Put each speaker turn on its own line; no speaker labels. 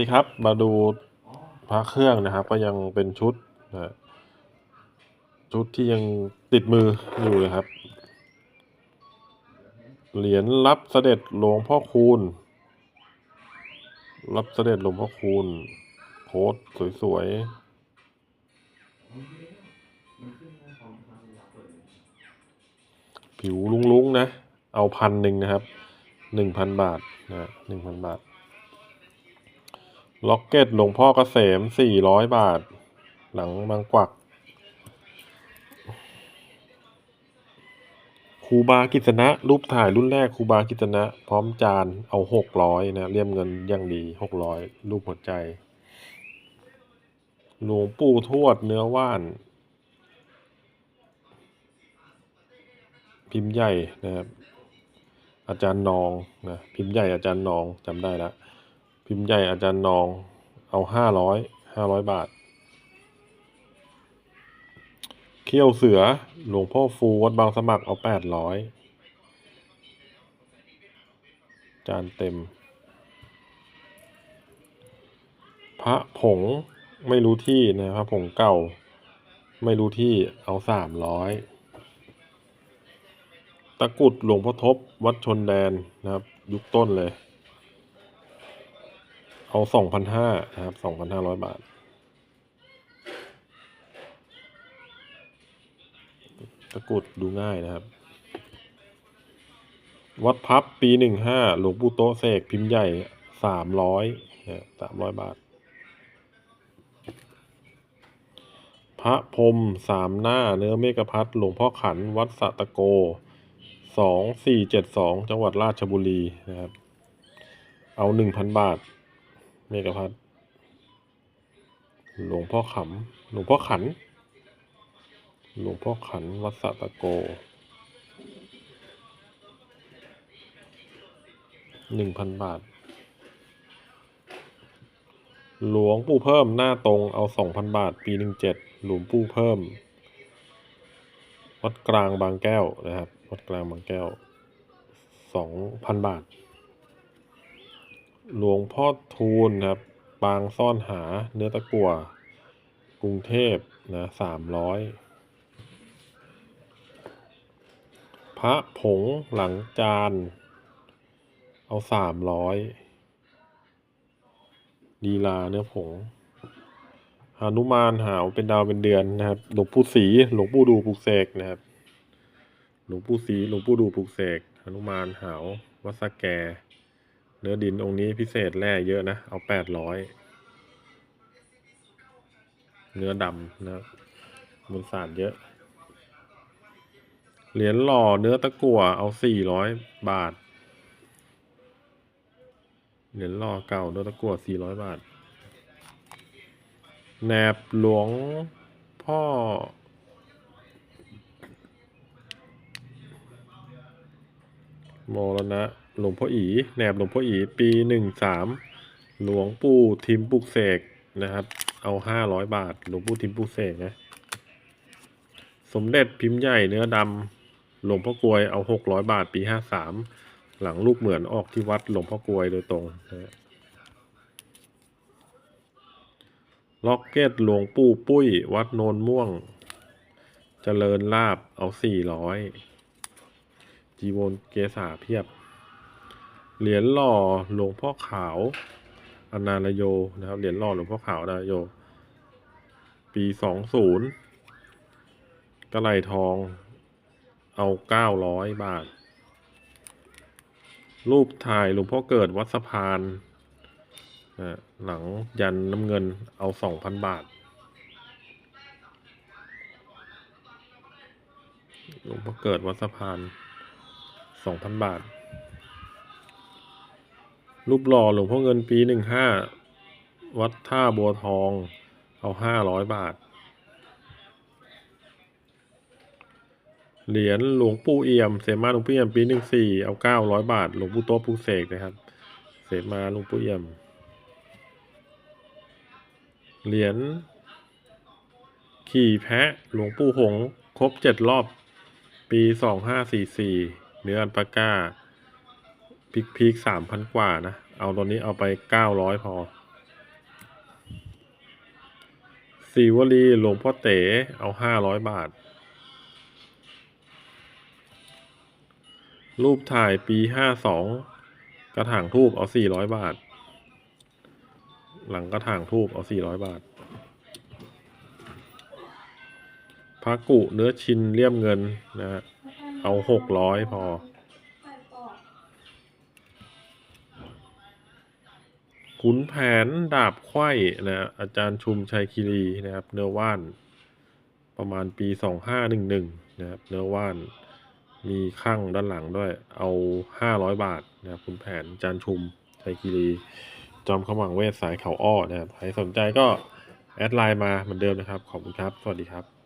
ดีครับ มาดูพระเครื่องนะครับ ก็ยังเป็นชุดนะชุดที่ยังติดมืออยู่เลยครับ เหรียญรับเสด็จหลวงพ่อคูณ รับเสด็จหลวงพ่อคูณโพสต์สวยๆ ผิวลุ้งๆนะ เอาพันหนึ่งนะครับ หนึ่งพันบาทนะหนึ่งพันบาท ล็อกเก็ตหลวงพ่อเกษมสี่ร้อยบาท หลังบางกวักครูบากิษณะ รูปถ่ายรุ่นแรกครูบากิษณะ พร้อมจานเอาหกร้อยนะเลี่ยมเงินอย่างดีหกร้อยรูปหัวใจ หลวงปู่ทวดเนื้อว่าน พิมพ์ใหญ่นะครับอาจารย์นองนะพิมพ์ใหญ่อาจารย์นองจำได้แล้ว พิมพ์ใหญ่อาจารย์นอง เอาห้าร้อยห้าร้อยบาท เขี้ยวเสือหลวงพ่อฟูวัดบางสมัครเอาแปดร้อยจานเต็ม พระผงไม่รู้ที่นะพระผงเก่า ไม่รู้ที่เอาสามร้อยตะกุดหลวงพ่อทบวัดชนแดนนะครับ ยุคต้นเลย เอาสองพันห้านะครับสองพันห้าร้อยบาท ตะกรุดดูง่ายนะครับ วัดพับปีหนึ่งห้าหลวงปู่โตเสกพิมพ์ใหญ่สามร้อยสามร้อยบาท พระพรมสามหน้าเนื้อเมกพัทหลวงพ่อขันวัดสะตะโกสองสี่เจ็ดสองจังหวัดราชบุรีนะครับ เอาหนึ่งพันบาท เมกะพัทหลวงพ่อขำหลวงพ่อขัน หลวงพ่อขันวัดสะตะโกหนึ่งพันบาท หลวงปู่เพิ่มหน้าตรงเอาสองพันบาท ปีหนึ่งเจ็ดหลวงปู่เพิ่ม วัดกลางบางแก้วนะครับ วัดกลางบางแก้วสองพันบาท หลวงพ่อทูลครับ ปางซ่อนหาเนื้อตะกั่วกรุงเทพนะสามร้อยพระผงหลังจาน เอาสามร้อยลีลาเนื้อผงหานุมานหาวเป็นดาวเป็นเดือนนะครับ หลวงปู่ศรีหลวงปู่ดูปลูกเสกนะครับ หลวงปู่ศรีหลวงปู่ดูปลูกเสกหนุมานหาววัสแก เนื้อดินองค์นี้พิเศษแร่เยอะนะ เอาแปดร้อยเนื้อดำนะมูลสารเยอะ เหรียญหล่อเนื้อตะกั่วเอาสี่ร้อยบาท เหรียญหล่อเก่าเนื้อตะกั่วสี่ร้อยบาท แหนบหลวงพ่อมรณะ หลวงพ่ออีแหนบหลวงพ่ออีปีหนึ่งสามหลวงปู่ทิมปุกเสกนะครับ เอาห้าร้อยบาท หลวงปู่ทิมปุกเสกนะ สมเด็จพิมพ์ใหญ่เนื้อดำหลวงพ่อกลวยเอาหกร้อยบาทปีห้าสามหลังลูกเหมือนออกที่วัดหลวงพ่อกลวยโดยตรงนะล็อกเก็ตหลวงปู่ปุ้ย วัดโนนม่วงเจริญลาบเอาสี่ร้อยจีวรเกษาเพียบ เหรียญหล่อหลวงพ่อขาวอนาลโยนะครับ เหรียญหล่อหลวงพ่อขาวอนาลโย ปีสองศูนย์กระไหลทอง เอาเก้าร้อยบาท รูปถ่ายหลวงพ่อเกิดวัดสะพานหลังยันน้ำเงินเอาสองพันบาท หลวงพ่อเกิดวัดสะพานสองพันบาท รูปหล่อหลวงพ่อเงินปีหนึ่งห้าวัดท่าบัวทอง เอาห้าร้อยบาท เหรียญหลวงปู่เอี่ยม เสมาหลวงปู่เอี่ยมปีหนึ่งสี่เอาเก้าร้อยบาท หลวงปู่โตะปูเสกนะครับ เสมาหลวงปู่เอี่ยม เหรียญขี่แพะหลวงปู่หง ครบเจ็ดรอบ ปีสองห้าสี่สี่เนื้ออันปาก้า พิกพีกสามพันกว่านะ เอาตอนนี้เอาไปเก้าร้อยพอสีวลีหลวงพ่อเต๋เอาห้าร้อยบาท รูปถ่ายปีห้าสองกระถางทูบเอาสี่ร้อยบาท หลังกระถางทูบเอาสี่ร้อยบาทพระกุเนื้อชินเลี่ยมเงินนะฮะเอาหกร้อยพอ ขุนแผนดาบไขว้นะอาจารย์ชุมชัยคีรีนะครับ เนื้อว่าน ประมาณปีสองห้าหนึ่งหนึ่งนะครับ เนื้อว่านมีข้างด้านหลังด้วย เอาห้าร้อยบาทนะครับขุนแผนอาจารย์ชุมชัยคีรี จอมขมังเวทสายเขาอ้อนะครับใครสนใจก็แอดไลน์มาเหมือนเดิมนะครับ ขอบคุณครับ สวัสดีครับ